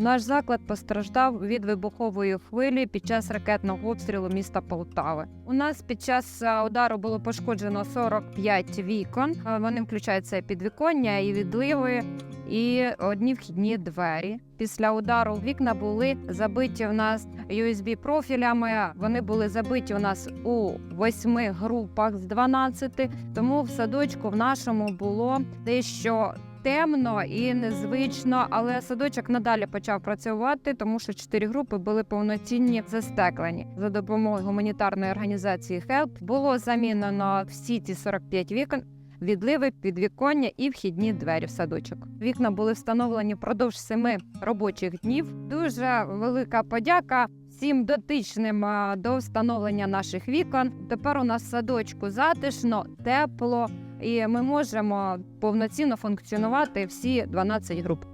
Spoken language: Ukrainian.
Наш заклад постраждав від вибухової хвилі під час ракетного обстрілу міста Полтави. У нас під час е, удару було пошкоджено 45 вікон. Е, Вони включаються підвіконня і відливи, і одні вхідні двері. Після удару вікна були забиті у нас USB профілями. Вони були забиті у нас у восьми групах з 12, тому в садочку в нашому було дещо темно і незвично, але садочок надалі почав працювати, тому що чотири групи були повноцінні застеклені. За допомогою гуманітарної організації HELP було замінено всі ці 45 вікон. Відливи, підвіконня і вхідні двері в садочок. Вікна були встановлені впродовж семи робочих днів. Дуже велика подяка всім дотичним до встановлення наших вікон. Тепер у нас садочку затишно, тепло, і ми можемо повноцінно функціонувати всі 12 груп.